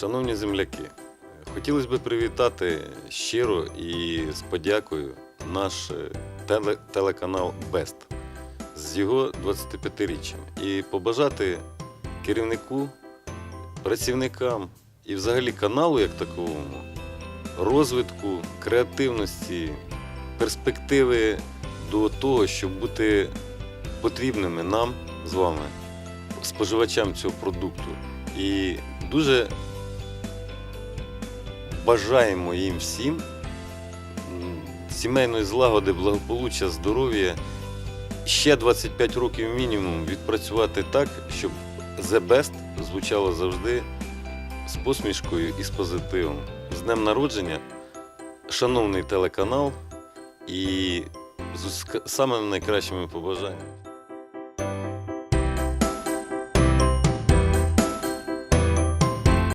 Шановні земляки, хотілося б привітати щиро і з подякою наш е, теле- телеканал Бест з його 25-річчям і побажати керівнику, працівникам і взагалі каналу як таковому розвитку, креативності, перспективи до того, щоб бути потрібними нам з вами, споживачам цього продукту. І дуже бажаємо їм всім сімейної злагоди, благополуччя, здоров'я. Ще 25 років мінімум відпрацювати так, щоб The Best звучало завжди з посмішкою і з позитивом. З днем народження, шановний телеканал і з самими найкращими побажаннями.